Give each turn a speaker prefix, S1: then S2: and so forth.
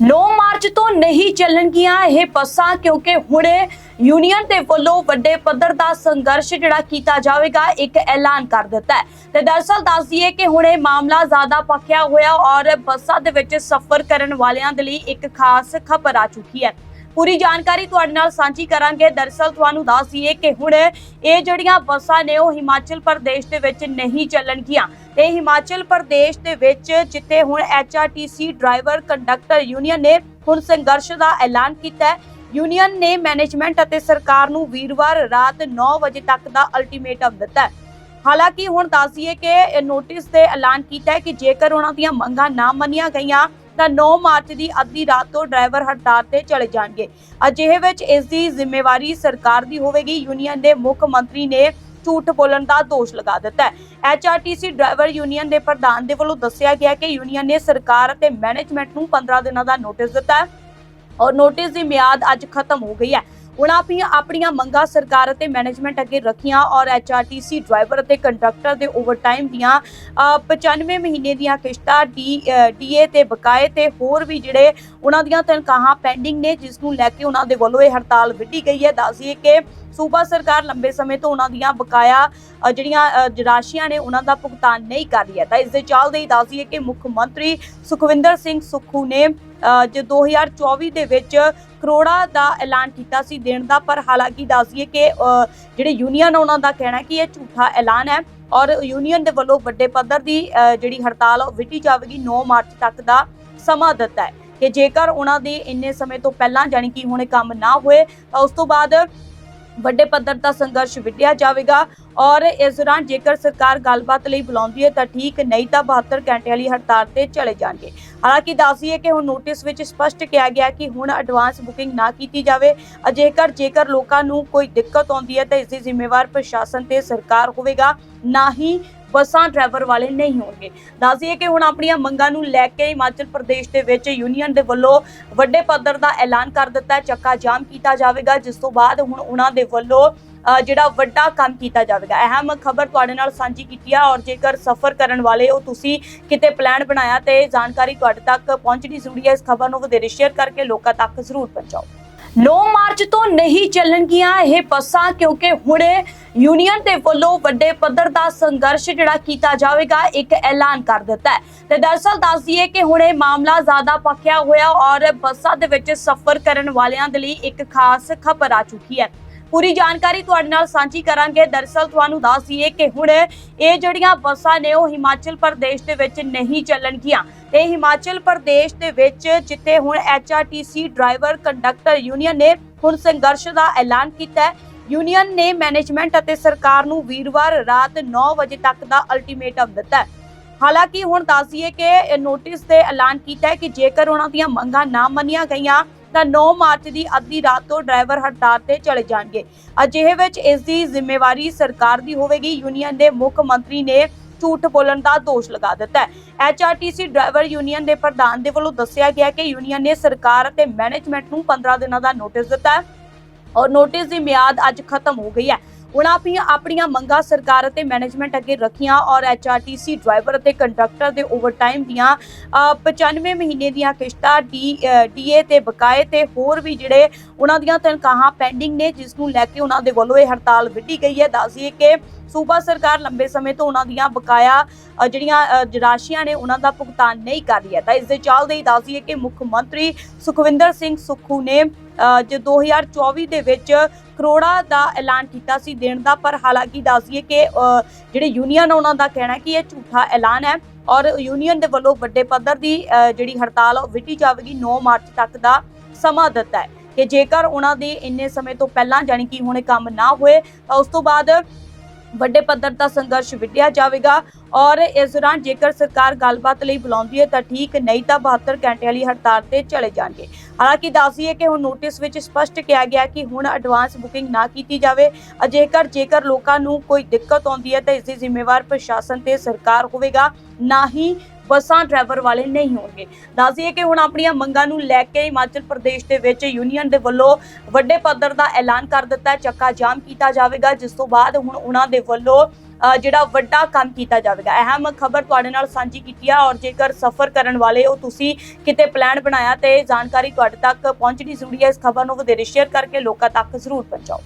S1: 9 March ਤੋਂ ਨਹੀਂ ਚੱਲਣਗੀਆਂ ਇਹ ਬੱਸਾਂ ਕਿਉਂਕਿ ਹੁਣੇ ਯੂਨੀਅਨ ਦੇ ਵੱਲੋਂ ਵੱਡੇ ਪੱਧਰ ਦਾ ਸੰਘਰਸ਼ ਜਿਹੜਾ ਕੀਤਾ ਜਾਵੇਗਾ, ਇੱਕ ਐਲਾਨ ਕਰ ਦਿੱਤਾ ਹੈ। ਤੇ ਦਰਸਲ ਦੱਸ ਦਈਏ ਕਿ ਹੁਣੇ ਮਾਮਲਾ ਜ਼ਿਆਦਾ ਪੱਕਿਆ ਹੋਇਆ ਔਰ ਬੱਸਾਂ ਦੇ ਵਿੱਚ ਸਫ਼ਰ ਕਰਨ ਵਾਲਿਆਂ ਦੇ ਲਈ ਇੱਕ ਖਾਸ ਖਬਰ ਆ ਚੁੱਕੀ ਹੈ। ਪੂਰੀ ਜਾਣਕਾਰੀ ਤੁਹਾਡੇ ਨਾਲ ਸਾਂਝੀ ਕਰਾਂਗੇ। ਦਰਸਲ ਤੁਹਾਨੂੰ ਦੱਸ ਦਈਏ ਕਿ ਹੁਣ ਇਹ ਜਿਹੜੀਆਂ ਬੱਸਾਂ ਨੇ, ਉਹ ਹਿਮਾਚਲ ਪ੍ਰਦੇਸ਼ ਦੇ ਵਿੱਚ ਨਹੀਂ ਚੱਲਣਗੀਆਂ। ਤੇ ਹਿਮਾਚਲ ਪ੍ਰਦੇਸ਼ ਦੇ ਵਿੱਚ ਜਿੱਥੇ ਹੁਣ ਐਚਆਰਟੀਸੀ ਡਰਾਈਵਰ ਕੰਡਕਟਰ ਯੂਨੀਅਨ ਨੇ ਹੁਣ ਸੰਘਰਸ਼ ਦਾ ਐਲਾਨ ਕੀਤਾ ਹੈ। ਯੂਨੀਅਨ ਨੇ ਮੈਨੇਜਮੈਂਟ ਅਤੇ ਸਰਕਾਰ ਨੂੰ ਵੀਰਵਾਰ ਰਾਤ 9 ਵਜੇ ਤੱਕ ਦਾ ਅਲਟੀਮੇਟਮ ਦਿੱਤਾ ਹੈ। ਹਾਲਾਂਕਿ ਹੁਣ ਦੱਸ ਦਈਏ ਕਿ ਨੋਟਿਸ ਤੇ ਐਲਾਨ ਕੀਤਾ ਹੈ ਕਿ ਜੇਕਰ ਉਹਨਾਂ ਦੀਆਂ ਮੰਗਾਂ ਨਾ ਮੰਨੀਆਂ ਗਈਆਂ ਤਾਂ 9 ਮਾਰਚ ਦੀ ਅੱਧੀ ਰਾਤ ਤੋਂ ਡਰਾਈਵਰ ਹੜਤਾਲ ਤੇ ਚਲੇ ਜਾਣਗੇ। ਅਜਿਹੇ ਵਿੱਚ ਇਸ ਦੀ ਜ਼ਿੰਮੇਵਾਰੀ ਸਰਕਾਰ ਦੀ ਹੋਵੇਗੀ। ਯੂਨੀਅਨ ਦੇ ਮੁੱਖ ਮੰਤਰੀ ਨੇ ਝੂਠ ਬੋਲਣ ਦਾ ਦੋਸ਼ ਲਗਾ ਦਿੱਤਾ ਹੈ। ਐਚਆਰਟੀਸੀ ਡਰਾਈਵਰ ਯੂਨੀਅਨ ਦੇ ਪ੍ਰਧਾਨ ਦੇ ਵੱਲੋਂ ਦੱਸਿਆ ਗਿਆ ਕਿ ਯੂਨੀਅਨ ਨੇ ਸਰਕਾਰ ਅਤੇ ਮੈਨੇਜਮੈਂਟ ਨੂੰ 15 ਦਿਨਾਂ ਦਾ ਨੋਟਿਸ ਦਿੱਤਾ ਹੈ। ਔਰ ਨੋਟਿਸ ਦੀ ਮਿਆਦ ਅੱਜ ਖਤਮ ਹੋ ਗਈ ਹੈ। ਉਹਨਾਂ ਆਪਣੀਆਂ ਆਪਣੀਆਂ ਮੰਗਾਂ ਸਰਕਾਰ ਅਤੇ ਮੈਨੇਜਮੈਂਟ ਅੱਗੇ ਰੱਖੀਆਂ ਔਰ ਐਚਆਰਟੀਸੀ ਡਰਾਈਵਰ ਅਤੇ ਕੰਡਕਟਰ ਦੇ ਓਵਰਟਾਈਮ ਦੀਆਂ ਅ, 95 ਮਹੀਨੇ ਦੀਆਂ ਕਿਸ਼ਤਾਂ ਡੀ ਡੀਏ ਤੇ ਬਕਾਏ ਤੇ ਹੋਰ ਵੀ ਜਿਹੜੇ ਉਹਨਾਂ ਦੀਆਂ ਤਨਖਾਹਾਂ ਪੈਂਡਿੰਗ ਨੇ ਜਿਸ ਨੂੰ ਲੈ ਕੇ ਉਹਨਾਂ ਦੇ ਵੱਲੋਂ ਇਹ ਹੜਤਾਲ ਵਿੱਢੀ ਗਈ ਹੈ। ਦੱਸੀਏ ਕਿ ਸੂਬਾ ਸਰਕਾਰ ਲੰਬੇ ਸਮੇਂ ਤੋਂ ਉਹਨਾਂ ਦੀਆਂ ਬਕਾਇਆ ਜਿਹੜੀਆਂ ਰਾਸ਼ੀਆਂ ਨੇ ਉਹਨਾਂ ਦਾ ਭੁਗਤਾਨ ਨਹੀਂ ਕਰ ਰਹੀ ਹੈ। ਤਾਂ ਇਸ ਦੇ ਚੱਲਦੇ ਹੀ ਦੱਸੀਏ ਕਿ ਮੁੱਖ ਮੰਤਰੀ ਸੁਖਵਿੰਦਰ ਸਿੰਘ ਸੁੱਖੂ ਨੇ ਜੋ 2024 ਦੇ ਵਿੱਚ ਕਰੋੜਾ ਦਾ ਐਲਾਨ ਕੀਤਾ ਸੀ ਦੇਣ ਦਾ। ਪਰ ਹਾਲਾਂਕਿ ਦੱਸੀਏ ਕਿ ਜਿਹੜੇ ਯੂਨੀਅਨ ਉਹਨਾਂ ਦਾ ਕਹਿਣਾ ਕਿ ਇਹ ਝੂਠਾ ਐਲਾਨ ਹੈ ਔਰ ਯੂਨੀਅਨ ਦੇ ਵੱਲੋਂ ਵੱਡੇ ਪੱਧਰ ਦੀ ਅ, ਜਿਹੜੀ ਹੜਤਾਲ ਉਹ ਵਿੱਢੀ ਜਾਵੇਗੀ 9 ਮਾਰਚ ਤੱਕ ਦਾ ਸਮਾਂ ਦਿੱਤਾ ਹੈ। ਕਿ ਜੇਕਰ ਉਹਨਾਂ ਦੇ ਇੰਨੇ ਸਮੇਂ ਤੋਂ ਪਹਿਲਾਂ ਜਾਣੀ ਕਿ ਹੁਣ ਕੰਮ ਨਾ ਹੋਏ ਤਾਂ ਉਸ ਤੋਂ ਬਾਅਦ ਵੱਡੇ ਪੱਧਰ ਦਾ ਸੰਘਰਸ਼ ਵਿੱਢਿਆ ਜਾਵੇਗਾ ਔਰ ਇਸ ਦੌਰਾਨ ਜੇਕਰ ਸਰਕਾਰ ਗੱਲਬਾਤ ਲਈ ਬੁਲਾਉਂਦੀ ਹੈ ਤਾਂ ਠੀਕ ਨਹੀਂ ਤਾਂ 72 ਘੰਟੇ ਵਾਲੀ ਹੜਤਾਲ ਤੇ ਚਲੇ ਜਾਣਗੇ। ਹਾਲਾਂਕਿ ਦੱਸੀਏ ਕਿ ਹੁਣ ਨੋਟਿਸ ਵਿੱਚ ਸਪਸ਼ਟ ਕਿਹਾ ਗਿਆ ਕਿ ਹੁਣ ਐਡਵਾਂਸ ਬੁਕਿੰਗ ਨਾ ਕੀਤੀ ਜਾਵੇ। ਅਜੇਕਰ ਜੇਕਰ ਲੋਕਾਂ ਨੂੰ ਕੋਈ ਦਿੱਕਤ ਆਉਂਦੀ ਹੈ ਤਾਂ ਇਸ ਦੀ ਜ਼ਿੰਮੇਵਾਰ ਪ੍ਰਸ਼ਾਸਨ ਤੇ ਸਰਕਾਰ ਹੋਵੇਗਾ। ਨਾ ਹੀ ਬੱਸਾਂ ਡਰਾਈਵਰ ਵਾਲੇ ਨਹੀਂ ਹੋਣਗੇ। ਦੱਸਦੀਏ ਕਿ ਹੁਣ ਆਪਣੀਆਂ ਮੰਗਾਂ ਨੂੰ ਲੈ ਕੇ ਹਿਮਾਚਲ ਪ੍ਰਦੇਸ਼ ਦੇ ਵਿੱਚ ਯੂਨੀਅਨ ਦੇ ਵੱਲੋਂ ਵੱਡੇ ਪੱਧਰ ਦਾ ਐਲਾਨ ਕਰ ਦਿੱਤਾ ਹੈ, ਚੱਕਾ ਜਾਮ ਕੀਤਾ ਜਾਵੇਗਾ, ਜਿਸ ਤੋਂ ਬਾਅਦ ਹੁਣ ਉਹਨਾਂ ਦੇ ਵੱਲੋਂ ਜਿਹੜਾ ਵੱਡਾ ਕੰਮ ਕੀਤਾ ਜਾਵੇਗਾ। ਅਹਿਮ ਖਬਰ ਤੁਹਾਡੇ ਨਾਲ ਸਾਂਝੀ ਕੀਤੀ ਆ ਔਰ ਜੇਕਰ ਸਫ਼ਰ ਕਰਨ ਵਾਲੇ ਹੋ ਤੁਸੀਂ ਕਿਤੇ ਪਲਾਨ ਬਣਾਇਆ ਤੇ ਜਾਣਕਾਰੀ ਤੁਹਾਡੇ ਤੱਕ ਪਹੁੰਚਣੀ ਜ਼ਰੂਰੀ ਹੈ, ਇਸ ਖਬਰ ਨੂੰ ਵਧੇਰੇ ਸ਼ੇਅਰ ਕਰਕੇ ਲੋਕਾਂ ਤੱਕ ਜ਼ਰੂਰ ਪਹੁੰਚਾਓ। 9 ਮਾਰਚ ਤੋਂ ਨਹੀਂ ਚੱਲਣਗੀਆਂ ਇਹ ਬੱਸਾਂ, ਕਿਉਂਕਿ ਹੁਣੇ ਯੂਨੀਅਨ ਦੇ ਵੱਲੋਂ ਵੱਡੇ ਪੱਧਰ ਦਾ ਸੰਘਰਸ਼ ਜਿਹੜਾ ਕੀਤਾ ਜਾਵੇਗਾ, ਇੱਕ ਐਲਾਨ ਕਰ ਦਿੱਤਾ ਹੈ। ਤੇ ਦਰਸਲ ਦੱਸ ਦਈਏ ਕਿ ਹੁਣੇ ਮਾਮਲਾ ਜ਼ਿਆਦਾ ਪੱਕਿਆ ਹੋਇਆ ਔਰ ਬੱਸਾਂ ਦੇ ਵਿੱਚ ਸਫ਼ਰ ਕਰਨ ਵਾਲਿਆਂ ਦੇ ਲਈ ਇੱਕ ਖਾਸ ਖਬਰ ਆ ਚੁੱਕੀ ਹੈ। ਪੂਰੀ ਜਾਣਕਾਰੀ ਤੁਹਾਡੇ ਨਾਲ ਸਾਂਝੀ ਕਰਾਂਗੇ। ਦਰਸਲ ਤੁਹਾਨੂੰ ਦੱਸ ਦਈਏ ਕਿ ਹੁਣ ਇਹ ਜਿਹੜੀਆਂ ਬੱਸਾਂ ਨੇ, ਉਹ ਹਿਮਾਚਲ ਪ੍ਰਦੇਸ਼ ਦੇ ਵਿੱਚ ਨਹੀਂ ਚੱਲਣਗੀਆਂ। ਤੇ ਹਿਮਾਚਲ ਪ੍ਰਦੇਸ਼ ਦੇ ਵਿੱਚ ਜਿੱਥੇ ਹੁਣ ਐਚਆਰਟੀਸੀ ਡਰਾਈਵਰ ਕੰਡਕਟਰ ਯੂਨੀਅਨ ਨੇ ਹੁਣ ਸੰਘਰਸ਼ ਦਾ ਐਲਾਨ ਕੀਤਾ ਹੈ। ਯੂਨੀਅਨ ਨੇ ਮੈਨੇਜਮੈਂਟ ਅਤੇ ਸਰਕਾਰ ਨੂੰ ਵੀਰਵਾਰ ਰਾਤ 9 ਵਜੇ ਤੱਕ ਦਾ ਅਲਟੀਮੇਟਮ ਦਿੱਤਾ ਹਾਲਾਂਕਿ ਹੁਣ ਦੱਸ ਦਈਏ ਕਿ ਨੋਟਿਸ ਤੇ ਐਲਾਨ ਕੀਤਾ ਹੈ ਕਿ ਜੇਕਰ ਉਹਨਾਂ ਦੀਆਂ ਮੰਗਾਂ ਨਾ ਮੰਨੀਆਂ ਗਈਆਂ ਤਾਂ 9 ਮਾਰਚ ਦੀ ਅੱਧੀ ਰਾਤ ਤੋਂ ਡਰਾਈਵਰ ਹੜਤਾਲ ਤੇ ਚਲੇ ਜਾਣਗੇ। ਅਜਿਹੇ ਵਿੱਚ ਇਸ ਦੀ ਜ਼ਿੰਮੇਵਾਰੀ ਸਰਕਾਰ ਦੀ ਹੋਵੇਗੀ। ਯੂਨੀਅਨ ਦੇ ਮੁੱਖ ਮੰਤਰੀ ਨੇ ਝੂਠ ਬੋਲਣ ਦਾ ਦੋਸ਼ ਲਗਾ ਦਿੱਤਾ ਹੈ। ਐਚਆਰਟੀਸੀ ਡਰਾਈਵਰ ਯੂਨੀਅਨ ਦੇ ਪ੍ਰਧਾਨ ਦੇ ਵੱਲੋਂ ਦੱਸਿਆ ਗਿਆ ਕਿ ਯੂਨੀਅਨ ਨੇ ਸਰਕਾਰ ਅਤੇ ਮੈਨੇਜਮੈਂਟ ਨੂੰ 15 ਦਿਨਾਂ ਦਾ ਨੋਟਿਸ ਦਿੱਤਾ ਹੈ। ਔਰ ਨੋਟਿਸ ਦੀ ਮਿਆਦ ਅੱਜ ਖਤਮ ਹੋ ਗਈ ਹੈ। ਉਹਨਾਂ ਆਪਣੀਆਂ ਆਪਣੀਆਂ ਮੰਗਾਂ ਸਰਕਾਰ ਅਤੇ ਮੈਨੇਜਮੈਂਟ ਅੱਗੇ ਰੱਖੀਆਂ ਔਰ ਐਚਆਰਟੀਸੀ ਡਰਾਈਵਰ ਅਤੇ ਕੰਡਕਟਰ ਦੇ ਓਵਰਟਾਈਮ ਦੀਆਂ 95 ਮਹੀਨੇ ਦੀਆਂ ਕਿਸ਼ਤਾਂ ਡੀ ਡੀਏ ਤੇ ਬਕਾਏ ਤੇ ਹੋਰ ਵੀ ਜਿਹੜੇ ਉਹਨਾਂ ਦੀਆਂ ਤਨਖਾਹਾਂ ਪੈਂਡਿੰਗ ਨੇ, ਜਿਸ ਨੂੰ ਲੈ ਕੇ ਉਹਨਾਂ ਦੇ ਵੱਲੋਂ ਇਹ ਹੜਤਾਲ ਵਿੱਢੀ ਗਈ ਹੈ। ਦੱਸੀਏ ਕਿ ਸੂਬਾ ਸਰਕਾਰ ਲੰਬੇ ਸਮੇਂ ਤੋਂ ਉਹਨਾਂ ਦੀਆਂ ਬਕਾਇਆ ਜਿਹੜੀਆਂ ਰਾਸ਼ੀਆਂ ਨੇ ਉਹਨਾਂ ਦਾ ਭੁਗਤਾਨ ਨਹੀਂ ਕਰ ਰਹੀ ਹੈ। ਤਾਂ ਇਸ ਦੇ ਚੱਲਦੇ ਹੀ ਦੱਸੀਏ ਕਿ ਮੁੱਖ ਮੰਤਰੀ ਸੁਖਵਿੰਦਰ ਸਿੰਘ ਸੁੱਖੂ ਨੇ ਜੋ 2024 ਦੇ ਵਿੱਚ ਕਰੋੜਾਂ ਦਾ ਐਲਾਨ ਕੀਤਾ ਸੀ ਦੇਣ ਦਾ ਪਰ ਹਾਲਾਂਕਿ ਦੱਸੀਏ ਕਿ ਜਿਹੜੇ ਯੂਨੀਅਨ ਉਹਨਾਂ ਦਾ ਕਹਿਣਾ ਕਿ ਇਹ ਝੂਠਾ ਐਲਾਨ ਹੈ ਔਰ ਯੂਨੀਅਨ ਦੇ ਵੱਲੋਂ ਵੱਡੇ ਪੱਧਰ ਦੀ ਅ, ਜਿਹੜੀ ਹੜਤਾਲ ਉਹ ਵਿੱਢੀ ਜਾਵੇਗੀ 9 ਮਾਰਚ ਤੱਕ ਦਾ ਸਮਾਂ ਦਿੱਤਾ ਹੈ। ਕਿ ਜੇਕਰ ਉਹਨਾਂ ਦੇ ਇੰਨੇ ਸਮੇਂ ਤੋਂ ਪਹਿਲਾਂ ਜਾਣੀ ਕਿ ਹੁਣ ਕੰਮ ਨਾ ਹੋਏ ਤਾਂ ਉਸ ਤੋਂ ਬਾਅਦ ਵੱਡੇ ਪੱਧਰ ਦਾ ਸੰਘਰਸ਼ ਵਿੱਢਿਆ ਜਾਵੇਗਾ ਔਰ ਇਸ ਦੌਰਾਨ ਜੇਕਰ ਸਰਕਾਰ ਗੱਲਬਾਤ ਲਈ ਬੁਲਾਉਂਦੀ ਹੈ ਤਾਂ ਠੀਕ ਨਹੀਂ ਤਾਂ 72 ਘੰਟੇ ਵਾਲੀ ਹੜਤਾਲ ਤੇ ਚਲੇ ਜਾਣਗੇ। ਹਾਲਾਂਕਿ ਦੱਸੀਏ ਕਿ ਹੁਣ ਨੋਟਿਸ ਵਿੱਚ ਸਪਸ਼ਟ ਕਿਹਾ ਗਿਆ ਕਿ ਹੁਣ ਐਡਵਾਂਸ ਬੁਕਿੰਗ ਨਾ ਕੀਤੀ ਜਾਵੇ। ਅਜੇਕਰ ਜੇਕਰ ਲੋਕਾਂ ਨੂੰ ਕੋਈ ਦਿੱਕਤ ਆਉਂਦੀ ਹੈ ਤਾਂ ਇਸ ਦੀ ਜ਼ਿੰਮੇਵਾਰ ਪ੍ਰਸ਼ਾਸਨ ਤੇ ਸਰਕਾਰ ਹੋਵੇਗਾ, ਨਾ ਹੀ ਬੱਸਾਂ ਡਰਾਈਵਰ ਵਾਲੇ ਨਹੀਂ ਹੋਣਗੇ। ਦੱਸੀਏ ਕਿ ਹੁਣ ਆਪਣੀਆਂ ਮੰਗਾਂ ਨੂੰ ਲੈ ਕੇ ਹਿਮਾਚਲ ਪ੍ਰਦੇਸ਼ ਦੇ ਵਿੱਚ ਯੂਨੀਅਨ ਦੇ ਵੱਲੋਂ ਵੱਡੇ ਪੱਧਰ ਦਾ ਐਲਾਨ ਕਰ ਦਿੱਤਾ ਹੈ, ਚੱਕਾ ਜਾਮ ਕੀਤਾ ਜਾਵੇਗਾ। ਜਿਸ ਤੋਂ ਬਾਅਦ ਹੁਣ ਉਹਨਾਂ ਦੇ ਵੱਲੋਂ ਜਿਹੜਾ ਵੱਡਾ ਕੰਮ ਕੀਤਾ ਜਾਵੇਗਾ। ਅਹਿਮ ਖਬਰ ਤੁਹਾਡੇ ਨਾਲ ਸਾਂਝੀ ਕੀਤੀ ਹੈ ਔਰ ਜੇਕਰ ਸਫ਼ਰ ਕਰਨ ਵਾਲੇ ਹੋ, ਤੁਸੀਂ ਕਿਤੇ ਪਲਾਨ ਬਣਾਇਆ ਤੇ ਜਾਣਕਾਰੀ ਤੁਹਾਡੇ ਤੱਕ ਪਹੁੰਚਣੀ ਜ਼ਰੂਰੀ ਹੈ। ਇਸ ਖਬਰ ਨੂੰ ਵਧੇਰੇ ਸ਼ੇਅਰ ਕਰਕੇ ਲੋਕਾਂ ਤੱਕ ਜ਼ਰੂਰ ਪਹੁੰਚਾਓ।